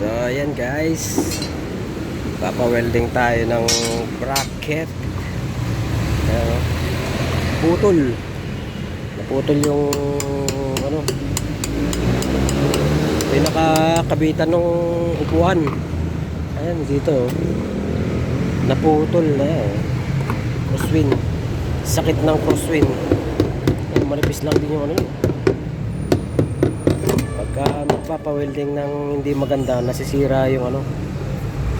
So, ayan guys. Papa-welding tayo ng bracket. Ayan, oh. Putol. Naputol yung ano pinakakabitan ng upuan. Ayan, dito. oh. Naputol na yan. Crosswind. Sakit ng crosswind. Ayan, Manipis lang din yung ano yun. Pagka magpapa-welding ng hindi maganda, nasisira yung ano,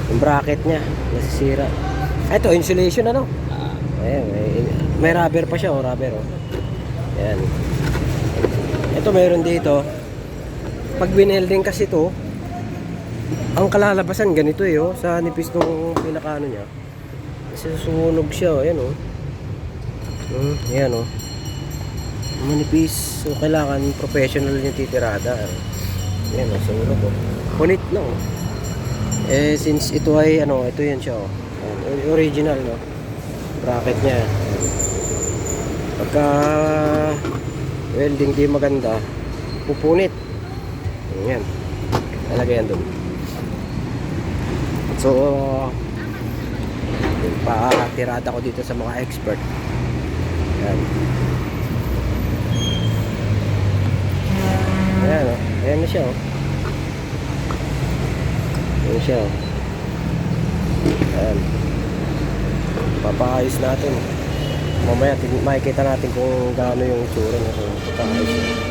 yung bracket niya, nasisira. Ah, Ito, insulation ano? Ayan, may, may rubber pa siya, oh, rubber, oh. Ayan. Ito, meron dito. Pag binelding kasi to, ang kalalabasan ganito eh, oh, sa nipis ng pinakaano niya. Kasi susunog siya, oh, ayan, oh. Hmm, ayan, oh manipis so kailangan professional yung titirada yan o sa ulo ko. Punit no eh since ito ay ano ito yan siya oh. Ayan, original no? Bracket niya. Pagka welding di maganda pupunit. Yan talaga yan dun. So yung patirada ko dito sa mga expert. Yan Ayan siya o. Ayan siya o. Ayan. Papaayos natin. Mamaya makikita natin kung gaano yung tsura niya kung papaayos niya.